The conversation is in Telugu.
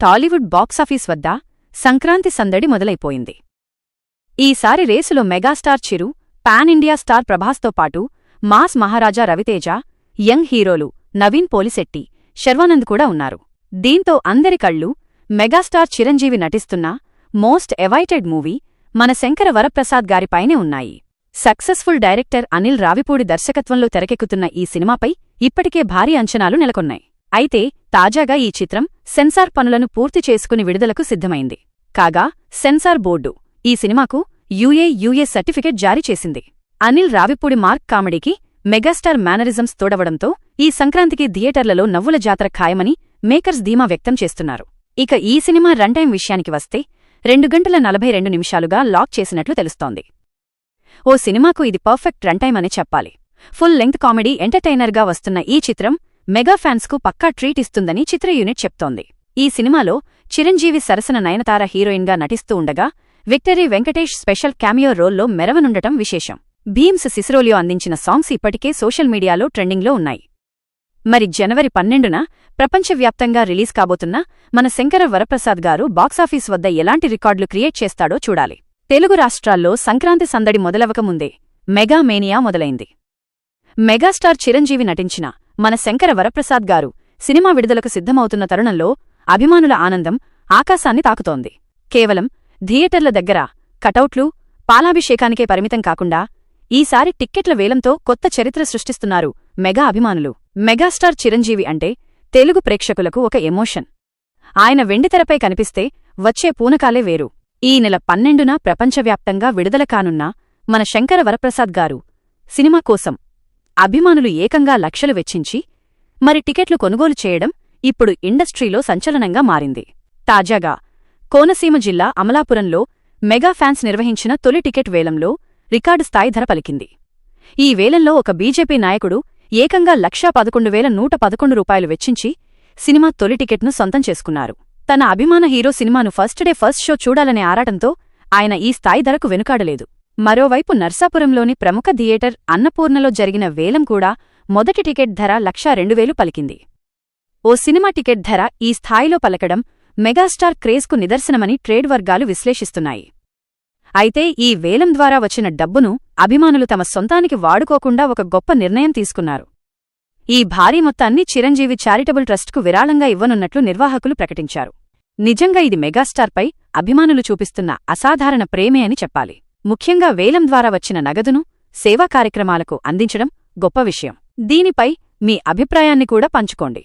టాలీవుడ్ బాక్సాఫీస్ వద్ద సంక్రాంతి సందడి మొదలైపోయింది. ఈసారి రేసులో megastar Chiru pan India star ప్రభాస్తో పాటు మాస్ మహారాజా రవితేజ యంగ్ హీరోలు నవీన్ పోలిశెట్టి శర్వానంద్ కూడా ఉన్నారు. దీంతో అందరి కళ్ళు మెగాస్టార్ చిరంజీవి నటిస్తున్న మోస్ట్ ఎవైటెడ్ మూవీ మన శంకర వరప్రసాద్ గారిపైనే ఉన్నాయి. సక్సెస్ఫుల్ డైరెక్టర్ అనిల్ రావిపూడి దర్శకత్వంలో తెరకెక్కుతున్న ఈ సినిమాపై ఇప్పటికే భారీ అంచనాలు నెలకొన్నాయి. అయితే తాజాగా ఈ చిత్రం సెన్సార్ పనులను పూర్తి చేసుకుని విడుదలకు సిద్ధమైంది. కాగా సెన్సార్ బోర్డు ఈ సినిమాకు యూఏ యూఏ సర్టిఫికెట్ జారీ చేసింది. అనిల్ రావిపూడి మార్క్ కామెడీకి మెగాస్టార్ మేనరిజమ్స్ తోడవడంతో ఈ సంక్రాంతికి థియేటర్లలో నవ్వుల జాతర ఖాయమని మేకర్స్ ధీమా వ్యక్తం చేస్తున్నారు. ఇక ఈ సినిమా రన్టైం విషయానికి వస్తే రెండు గంటల నలభై రెండు నిమిషాలుగా లాక్ చేసినట్లు తెలుస్తోంది. ఓ సినిమాకు ఇది పర్ఫెక్ట్ రన్టైం అని చెప్పాలి. ఫుల్ లెంగ్త్ కామెడీ ఎంటర్టైనర్గా వస్తున్న ఈ చిత్రం మెగా ఫ్యాన్స్కు పక్కా ట్రీట్ ఇస్తుందని చిత్ర యూనిట్ చెప్తోంది. ఈ సినిమాలో చిరంజీవి సరసన నయనతార హీరోయిన్గా నటిస్తూ ఉండగా విక్టరీ వెంకటేష్ స్పెషల్ క్యామియో రోల్లో మెరవనుండటం విశేషం. భీమ్స్ సిసిరోలియో అందించిన సాంగ్స్ ఇప్పటికే సోషల్ మీడియాలో ట్రెండింగ్లో ఉన్నాయి. మరి జనవరి పన్నెండున ప్రపంచవ్యాప్తంగా రిలీజ్ కాబోతున్న మన శంకర వరప్రసాద్ గారు బాక్సాఫీస్ వద్ద ఎలాంటి రికార్డులు క్రియేట్ చేస్తాడో చూడాలి. తెలుగు రాష్ట్రాల్లో సంక్రాంతి సందడి మొదలవకముందే మెగా మేనియా మొదలైంది. మెగాస్టార్ చిరంజీవి నటించిన మన శంకర వరప్రసాద్ గారు సినిమా విడుదలకు సిద్ధమవుతున్న తరుణంలో అభిమానుల ఆనందం ఆకాశాన్ని తాకుతోంది. కేవలం థియేటర్ల దగ్గర కటౌట్లు పాలాభిషేకానికే పరిమితం కాకుండా ఈసారి టిక్కెట్ల వేలంతో కొత్త చరిత్ర సృష్టిస్తున్నారు మెగా అభిమానులు. మెగాస్టార్ చిరంజీవి అంటే తెలుగు ప్రేక్షకులకు ఒక ఎమోషన్. ఆయన వెండితెరపై కనిపిస్తే వచ్చే పూనకాలే వేరు. ఈ నెల పన్నెండున ప్రపంచవ్యాప్తంగా విడుదల కానున్న మన శంకర వరప్రసాద్ గారు సినిమా కోసం అభిమానులు ఏకంగా లక్షలు వెచ్చించి మరి టికెట్లు కొనుగోలు చేయడం ఇప్పుడు ఇండస్ట్రీలో సంచలనంగా మారింది. తాజాగా కోనసీమ జిల్లా అమలాపురంలో మెగా ఫ్యాన్స్ నిర్వహించిన తొలి టికెట్ వేలంలో రికార్డు స్థాయి ధర పలికింది. ఈ వేలంలో ఒక బీజేపీ నాయకుడు ఏకంగా లక్షా పదకొండు వేల నూట పదకొండు రూపాయలు వెచ్చించి సినిమా తొలి టికెట్ను సొంతం చేసుకున్నారు. తన అభిమాన హీరో సినిమాను ఫస్ట్ డే ఫస్ట్ షో చూడాలనే ఆరాటంతో ఆయన ఈ స్థాయి ధరకు వెనుకాడలేదు. మరోవైపు నర్సాపురంలోని ప్రముఖ థియేటర్ అన్నపూర్ణలో జరిగిన వేలం కూడా మొదటి టికెట్ ధర లక్షా రెండువేలు పలికింది. ఓ సినిమా టికెట్ ధర ఈ స్థాయిలో పలకడం మెగాస్టార్ క్రేజ్కు నిదర్శనమని ట్రేడ్ వర్గాలు విశ్లేషిస్తున్నాయి. అయితే ఈ వేలం ద్వారా వచ్చిన డబ్బును అభిమానులు తమ సొంతానికి వాడుకోకుండా ఒక గొప్ప నిర్ణయం తీసుకున్నారు. ఈ భారీ మొత్తాన్ని చిరంజీవి చారిటబుల్ ట్రస్ట్కు విరాళంగా ఇవ్వనున్నట్లు నిర్వాహకులు ప్రకటించారు. నిజంగా ఇది మెగాస్టార్పై అభిమానులు చూపిస్తున్న అసాధారణ ప్రేమే అని చెప్పాలి. ముఖ్యంగా వేలం ద్వారా వచ్చిన నగదును సేవా కార్యక్రమాలకు అందించడం గొప్ప విషయం. దీనిపై మీ అభిప్రాయాన్ని కూడా పంచుకోండి.